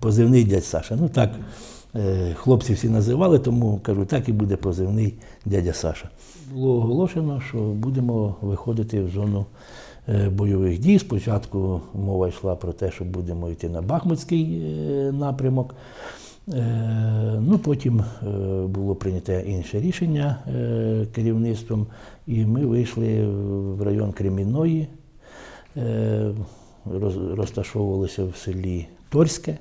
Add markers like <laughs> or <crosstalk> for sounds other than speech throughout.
Позивний дядь Саша. Ну так, е, хлопці всі називали, тому кажу, так і буде позивний дядя Саша. Було оголошено, що будемо виходити в зону е, бойових дій. Спочатку мова йшла про те, що будемо йти на Бахмутський е, напрямок. Ну, потім було прийнято інше рішення керівництвом, і ми вийшли в район Кремінної, розташовувалися в селі Торське,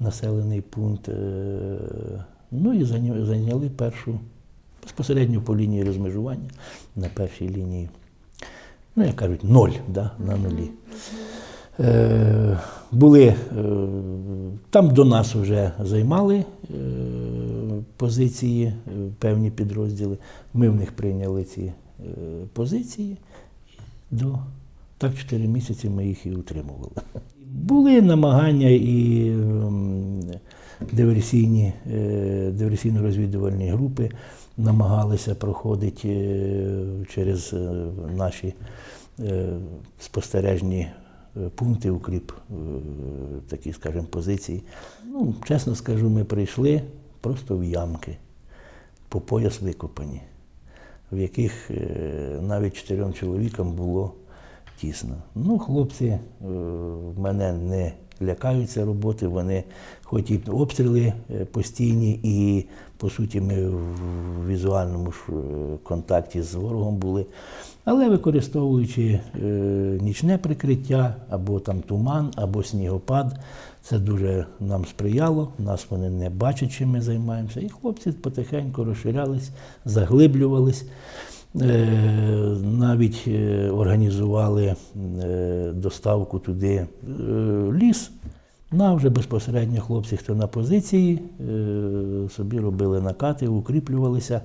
населений пункт. е, Ну і зайняли першу безпосередньо по лінії розмежування на першій лінії. Ну, як кажуть, ноль да, на нулі. Е, були, е, там до нас вже займали е, позиції, е, певні підрозділи. Ми в них прийняли ці е, позиції. До, так, чотири місяці ми їх і утримували. Були намагання і ем, диверсійні, е, диверсійно-розвідувальні групи намагалися проходити е, через е, наші спостережні пункти, укріп, такі, скажімо, позиції. Ну, чесно скажу, ми прийшли просто в ямки, по пояс викопані, в яких навіть чотирьом чоловікам було тісно. Ну, хлопці е, мене не лякаються роботи, вони хоч і обстріли е, постійні, і по суті ми в візуальному ж е, контакті з ворогом були. Але використовуючи нічне прикриття, або там туман, або снігопад, це дуже нам сприяло. Нас вони не бачать, чим ми займаємося. І хлопці потихеньку розширялись, заглиблювались. Е, Навіть е, організували е, доставку туди ліс. На вже безпосередньо хлопці, хто на позиції, собі робили накати, укріплювалися.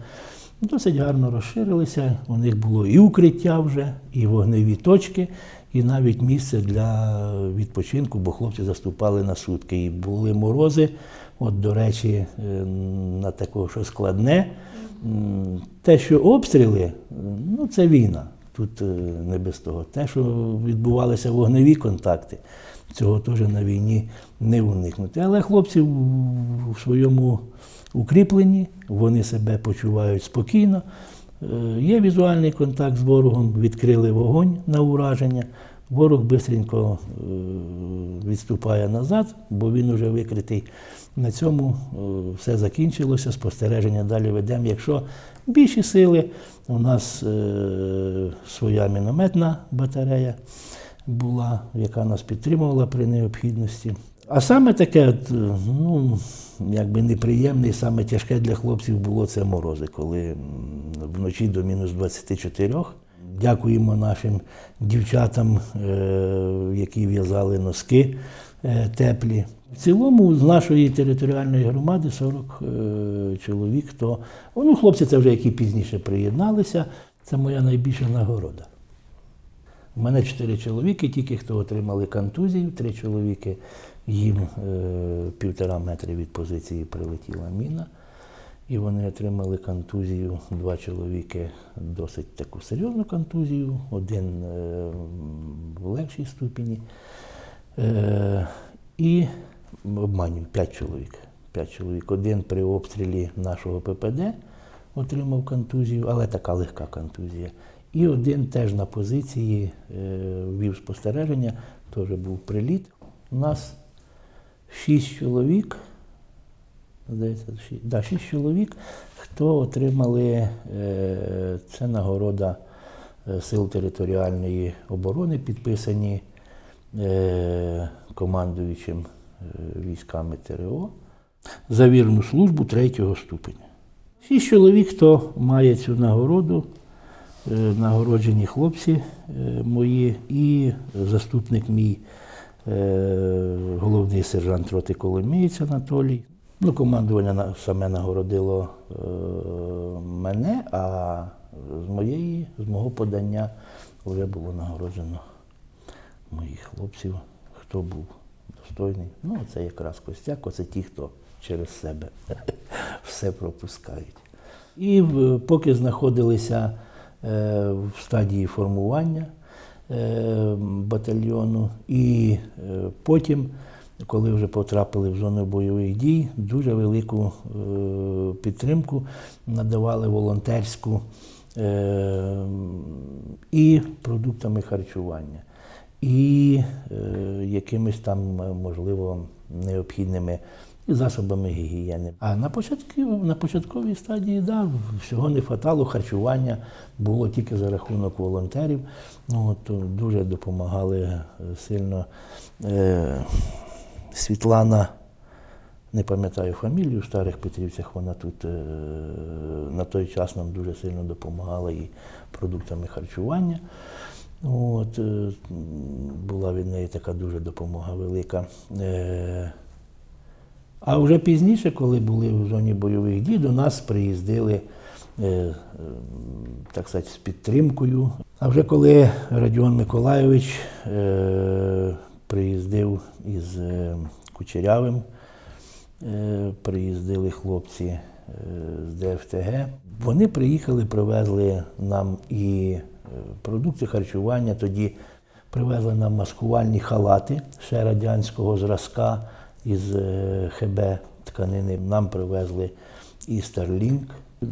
Досить гарно розширилися. У них було і укриття вже, і вогневі точки, і навіть місце для відпочинку, бо хлопці заступали на сутки. І були морози. От, до речі, на такого, що складне. Те, що обстріли, ну це війна. Тут е, не без того. Те, що відбувалися вогневі контакти, цього теж на війні не уникнути. Але хлопці в- своєму укріпленні, вони себе почувають спокійно. Е, Є візуальний контакт з ворогом, відкрили вогонь на ураження. Ворог швидко відступає назад, бо він уже викритий. На цьому е, все закінчилося, спостереження далі ведемо. Якщо більші сили, у нас е, своя мінометна батарея була, яка нас підтримувала при необхідності. А саме таке, е, ну, якби неприємне і саме тяжке для хлопців було це морози, коли вночі до мінус 24. Дякуємо нашим дівчатам, е, які в'язали носки е, теплі. В цілому з нашої територіальної громади 40 е, чоловік. То, ну, хлопці це вже які пізніше приєдналися. Це моя найбільша нагорода. У мене чотири чоловіки, тільки хто отримали контузію, три чоловіки, їм е, півтора метри від позиції прилетіла міна. І вони отримали контузію. Два чоловіки досить таку серйозну контузію, один е, в легшій ступені. Е, і обманюю, п'ять чоловік. П'ять чоловік. Один при обстрілі нашого ППД отримав контузію, але така легка контузія. І один теж на позиції е, вів спостереження, теж був приліт. У нас шість чоловік, здається, шість, да, шість чоловік, хто отримали е, це нагорода е, Сил територіальної оборони, підписані е, командуючим військами ТРО за вірну службу третього ступеня. Шість чоловік, хто має цю нагороду, нагороджені хлопці мої і заступник мій, головний сержант роти Коломієць Анатолій. Ну, командування саме нагородило е, мене, а з моєї, з мого подання вже було нагороджено моїх хлопців, хто був достойний. Ну, це якраз Костяк, оце ті, хто через себе <laughs> все пропускають. І поки знаходилися е, в стадії формування, е, батальйону. І е, потім, коли вже потрапили в зону бойових дій, дуже велику е, підтримку надавали волонтерську е, і продуктами харчування, і е, якимись там, можливо, необхідними засобами гігієни. А на, початку, на початковій стадії да, всього не хватало, харчування було тільки за рахунок волонтерів. Ну, то дуже допомагали сильно. Е, Світлана, не пам'ятаю фамілію, в Старих Петрівцях вона тут е, на той час нам дуже сильно допомагала і продуктами харчування. От, е, була від неї така дуже допомога велика. Е, а вже пізніше, коли були в зоні бойових дій, до нас приїздили так сказати, з підтримкою. А вже коли Радіон Миколайович приїздив із е, Кучерявим, е, приїздили хлопці е, з ДФТГ. Вони приїхали, привезли нам і продукти харчування. Тоді привезли нам маскувальні халати ще радянського зразка із ХБ тканини. Нам привезли і Starlink.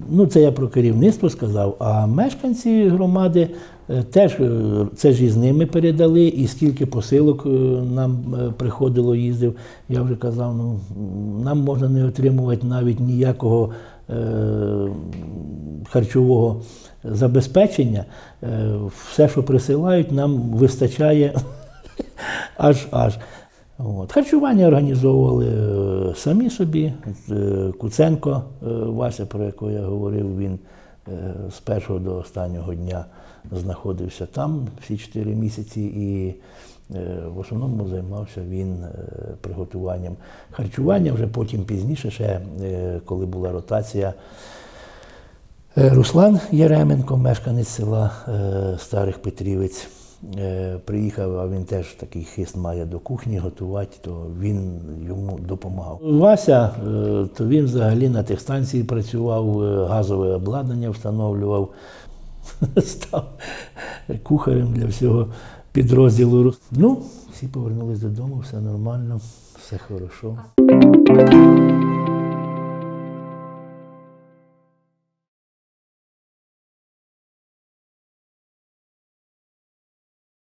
Ну, це я про керівництво сказав, а мешканці громади е, теж е, це ж із ними передали, і скільки посилок е, нам приходило, їздив. Я вже казав, ну нам можна не отримувати навіть ніякого е, харчового забезпечення. Е, все, що присилають, нам вистачає <laughs> аж аж. От. Харчування організовували е, самі собі. Е, Куценко е, Вася, про якого я говорив, він з першого до останнього дня знаходився там всі чотири місяці і в основному займався він приготуванням харчування. Вже потім пізніше, ще коли була ротація. Руслан Єременко, мешканець села Старих Петрівець, приїхав, а він теж такий хист має до кухні готувати, то він йому допомагав. Вася, е, то він взагалі на техстанції працював, е, газове обладнання встановлював, <laughs> став кухарем для всього підрозділу. Ну, всі повернулись додому, все нормально, все хорошо.